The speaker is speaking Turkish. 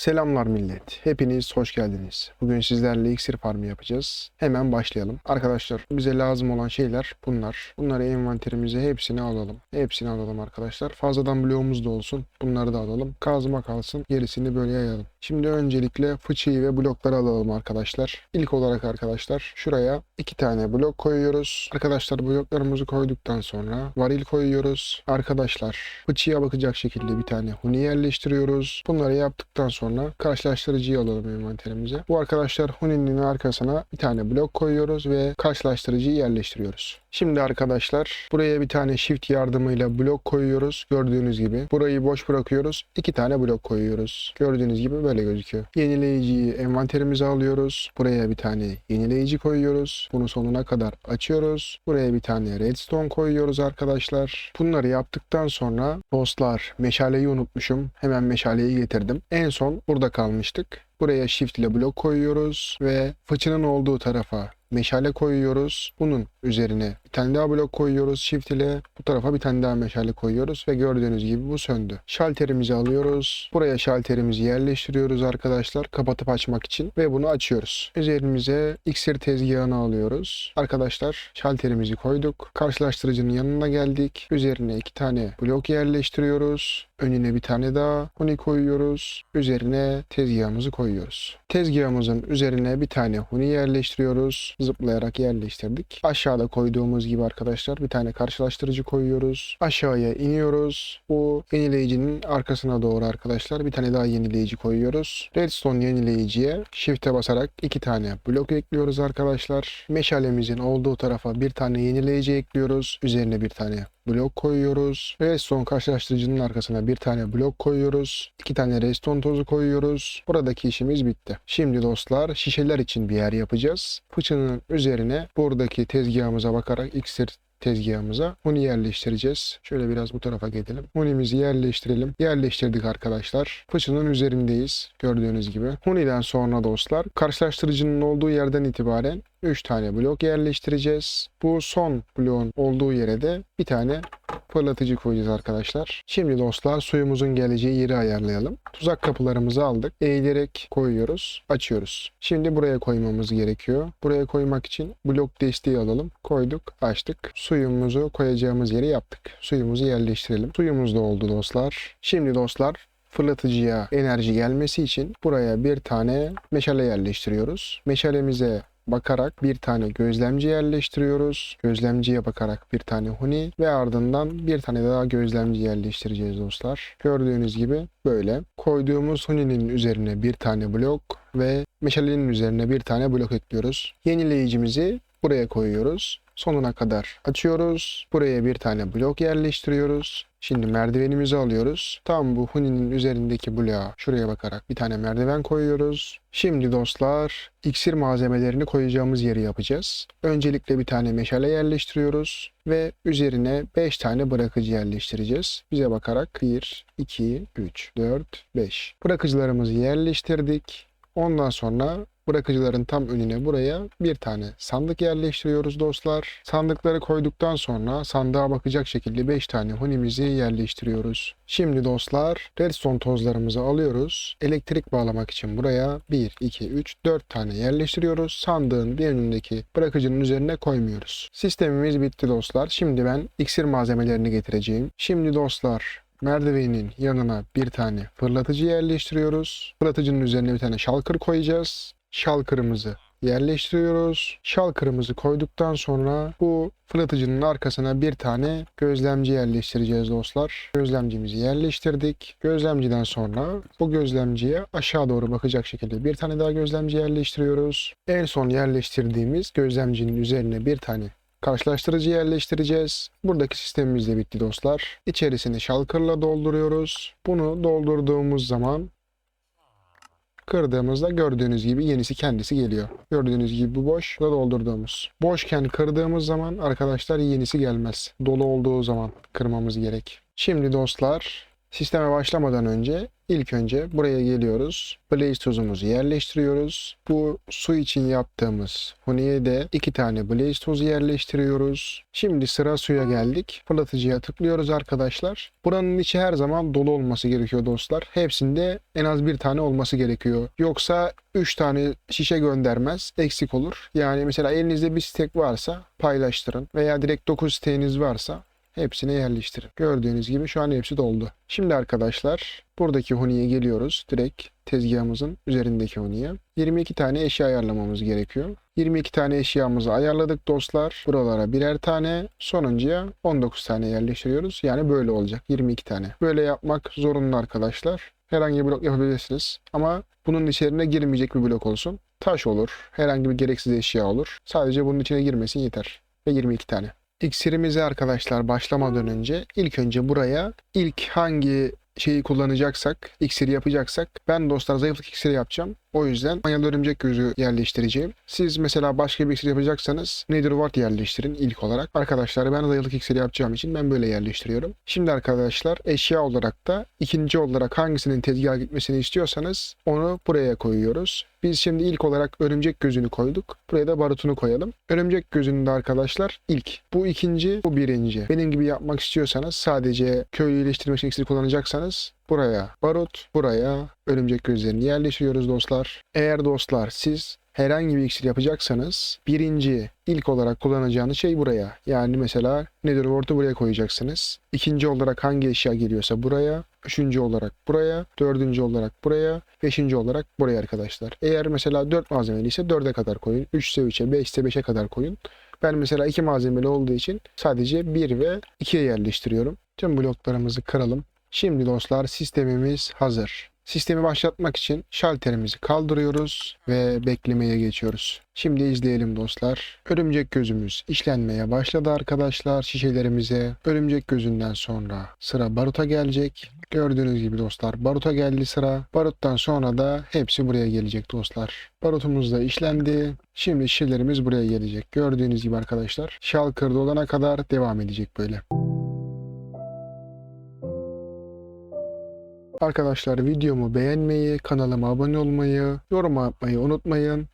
Selamlar millet. Hepiniz hoş geldiniz. Bugün sizlerle iksir farmı yapacağız. Hemen başlayalım. Arkadaşlar bize lazım olan şeyler bunlar. Bunları envanterimize hepsini alalım. Hepsini alalım arkadaşlar. Fazladan bloğumuz da olsun. Bunları da alalım. Kazma kalsın. Gerisini böyle yayalım. Şimdi öncelikle fıçıyı ve blokları alalım arkadaşlar. İlk olarak arkadaşlar şuraya iki tane blok koyuyoruz. Arkadaşlar bloklarımızı koyduktan sonra varil koyuyoruz. Arkadaşlar fıçıya bakacak şekilde bir tane huni yerleştiriyoruz. Bunları yaptıktan sonra karşılaştırıcıyı alalım envanterimize. Bu arkadaşlar huninin arkasına bir tane blok koyuyoruz ve karşılaştırıcıyı yerleştiriyoruz. Şimdi arkadaşlar buraya bir tane shift yardımıyla blok koyuyoruz. Gördüğünüz gibi. Burayı boş bırakıyoruz. iki tane blok koyuyoruz. Gördüğünüz gibi böyle gözüküyor. Yenileyiciyi envanterimize alıyoruz. Buraya bir tane yenileyici koyuyoruz. Bunu sonuna kadar açıyoruz. Buraya bir tane redstone koyuyoruz arkadaşlar. Bunları yaptıktan sonra dostlar meşaleyi unutmuşum. Hemen meşaleyi getirdim. En son burada kalmıştık. Buraya shift ile blok koyuyoruz ve fıçının olduğu tarafa meşale koyuyoruz. Bunun üzerine bir tane daha blok koyuyoruz shift ile. Bu tarafa bir tane daha meşale koyuyoruz ve gördüğünüz gibi bu söndü. Şalterimizi alıyoruz. Buraya şalterimizi yerleştiriyoruz arkadaşlar kapatıp açmak için ve bunu açıyoruz. Üzerimize iksir tezgahını alıyoruz. Arkadaşlar şalterimizi koyduk. Karşılaştırıcının yanına geldik. Üzerine iki tane blok yerleştiriyoruz. Önüne bir tane daha huni koyuyoruz. Üzerine tezgahımızı koyuyoruz. Tezgahımızın üzerine bir tane huni yerleştiriyoruz. Zıplayarak yerleştirdik. Aşağıda koyduğumuz gibi arkadaşlar bir tane karşılaştırıcı koyuyoruz. Aşağıya iniyoruz. Bu yenileyicinin arkasına doğru arkadaşlar bir tane daha yenileyici koyuyoruz. Redstone yenileyiciye shift'e basarak iki tane blok ekliyoruz arkadaşlar. Meşalemizin olduğu tarafa bir tane yenileyici ekliyoruz. Üzerine bir tane blok koyuyoruz. Redstone karşılaştırıcının arkasına bir tane blok koyuyoruz. iki tane redstone tozu koyuyoruz. Buradaki işimiz bitti. Şimdi dostlar şişeler için bir yer yapacağız. Fıçının üzerine buradaki tezgahımıza bakarak iksir tezgahımıza huni yerleştireceğiz. Şöyle biraz bu tarafa gidelim. Hunimizi yerleştirelim. Yerleştirdik arkadaşlar. Fıçının üzerindeyiz. Gördüğünüz gibi. Huniden sonra dostlar karşılaştırıcının olduğu yerden itibaren 3 tane blok yerleştireceğiz. Bu son bloğun olduğu yere de bir tane fırlatıcı koyacağız arkadaşlar. Şimdi dostlar suyumuzun geleceği yeri ayarlayalım. Tuzak kapılarımızı aldık. Eğilerek koyuyoruz. Açıyoruz. Şimdi buraya koymamız gerekiyor. Buraya koymak için blok desteği alalım. Koyduk. Açtık. Suyumuzu koyacağımız yeri yaptık. Suyumuzu yerleştirelim. Suyumuz da oldu dostlar. Şimdi dostlar fırlatıcıya enerji gelmesi için buraya bir tane meşale yerleştiriyoruz. Meşalemize bakarak bir tane gözlemci yerleştiriyoruz. Gözlemciye bakarak bir tane huni ve ardından bir tane daha gözlemci yerleştireceğiz dostlar. Gördüğünüz gibi böyle. Koyduğumuz huninin üzerine bir tane blok ve meşalenin üzerine bir tane blok ekliyoruz. Yenileyicimizi buraya koyuyoruz. Sonuna kadar açıyoruz. Buraya bir tane blok yerleştiriyoruz. Şimdi merdivenimizi alıyoruz. Tam bu huninin üzerindeki bloğa şuraya bakarak bir tane merdiven koyuyoruz. Şimdi dostlar iksir malzemelerini koyacağımız yeri yapacağız. Öncelikle bir tane meşale yerleştiriyoruz ve üzerine 5 tane bırakıcı yerleştireceğiz. Bize bakarak 1, 2, 3, 4, 5. Bırakıcılarımızı yerleştirdik. Ondan sonra bırakıcıların tam önüne buraya bir tane sandık yerleştiriyoruz dostlar. Sandıkları koyduktan sonra sandığa bakacak şekilde 5 tane hunimizi yerleştiriyoruz. Şimdi dostlar redstone tozlarımızı alıyoruz. Elektrik bağlamak için buraya 1, 2, 3, 4 tane yerleştiriyoruz. Sandığın bir önündeki bırakıcının üzerine koymuyoruz. Sistemimiz bitti dostlar. Şimdi ben iksir malzemelerini getireceğim. Şimdi dostlar merdivenin yanına bir tane fırlatıcı yerleştiriyoruz. Fırlatıcının üzerine bir tane şalkır koyacağız. Şalkırımızı yerleştiriyoruz. Şalkırımızı koyduktan sonra bu fırlatıcının arkasına bir tane gözlemci yerleştireceğiz dostlar. Gözlemcimizi yerleştirdik. Gözlemciden sonra bu gözlemciye aşağı doğru bakacak şekilde bir tane daha gözlemci yerleştiriyoruz. En son yerleştirdiğimiz gözlemcinin üzerine bir tane karşılaştırıcı yerleştireceğiz. Buradaki sistemimiz de bitti dostlar. İçerisini şalkırla dolduruyoruz. Bunu doldurduğumuz zaman kırdığımızda gördüğünüz gibi yenisi kendisi geliyor. Gördüğünüz gibi bu boş. Bu da doldurduğumuz. Boşken kırdığımız zaman arkadaşlar yenisi gelmez. Dolu olduğu zaman kırmamız gerek. Şimdi dostlar Sisteme başlamadan önce ilk önce buraya geliyoruz. Blaze tozumuzu yerleştiriyoruz. Bu su için yaptığımız huniye de iki tane blaze tozu yerleştiriyoruz. Şimdi sıra suya geldik. Fırlatıcıya tıklıyoruz arkadaşlar. Buranın içi her zaman dolu olması gerekiyor dostlar. Hepsinde en az bir tane olması gerekiyor. Yoksa 3 tane şişe göndermez. Eksik olur. Yani mesela elinizde bir stek varsa paylaştırın. Veya direkt 9 steğiniz varsa Hepsine yerleştirin. Gördüğünüz gibi şu an hepsi doldu. Şimdi arkadaşlar buradaki huniye geliyoruz. Direkt tezgahımızın üzerindeki huniye. 22 tane eşya ayarlamamız gerekiyor. 22 tane eşyamızı ayarladık dostlar. Buralara birer tane, sonuncuya 19 tane yerleştiriyoruz. Yani böyle olacak 22 tane. Böyle yapmak zorunlu arkadaşlar. Herhangi bir blok yapabilirsiniz. Ama bunun içerisine girmeyecek bir blok olsun. Taş olur, herhangi bir gereksiz eşya olur. Sadece bunun içine girmesin yeter. Ve 22 tane. İksirimize arkadaşlar başlamadan önce ilk önce buraya ilk hangi şeyi kullanacaksak, iksiri yapacaksak ben dostlar zayıflık iksiri yapacağım. O yüzden manyalı örümcek gözü yerleştireceğim. Siz mesela başka bir iksir yapacaksanız Nether Wart yerleştirin ilk olarak. Arkadaşlar ben zayıflık iksiri yapacağım için ben böyle yerleştiriyorum. Şimdi arkadaşlar eşya olarak da ikinci olarak hangisinin tezgaha gitmesini istiyorsanız onu buraya koyuyoruz. Biz şimdi ilk olarak örümcek gözünü koyduk. Buraya da barutunu koyalım. Örümcek gözünün de arkadaşlar ilk. Bu ikinci, bu birinci. Benim gibi yapmak istiyorsanız sadece köylü iyileştirme için iksiri kullanacaksanız buraya barut, buraya örümcek gözlerini yerleştiriyoruz dostlar. Eğer dostlar siz herhangi bir iksir yapacaksanız birinci ilk olarak kullanacağınız şey buraya. Yani mesela Netherworld'u buraya koyacaksınız. İkinci olarak hangi eşya geliyorsa buraya. Üçüncü olarak buraya. Dördüncü olarak buraya. Beşinci olarak buraya arkadaşlar. Eğer mesela 4 malzemeli ise 4'e kadar koyun. 3 ise 3'e, 5 ise 5'e kadar koyun. Ben mesela 2 malzemeli olduğu için sadece 1 ve 2'ye yerleştiriyorum. Tüm bloklarımızı kıralım. Şimdi dostlar sistemimiz hazır. Sistemi başlatmak için şalterimizi kaldırıyoruz ve beklemeye geçiyoruz. Şimdi izleyelim dostlar. Örümcek gözümüz işlenmeye başladı arkadaşlar şişelerimize. Örümcek gözünden sonra sıra baruta gelecek. Gördüğünüz gibi dostlar baruta geldi sıra. Baruttan sonra da hepsi buraya gelecek dostlar. Barutumuz da işlendi. Şimdi şişelerimiz buraya gelecek. Gördüğünüz gibi arkadaşlar. Şalkır dolana kadar devam edecek böyle. Arkadaşlar videomu beğenmeyi, kanalıma abone olmayı, yorum yapmayı unutmayın.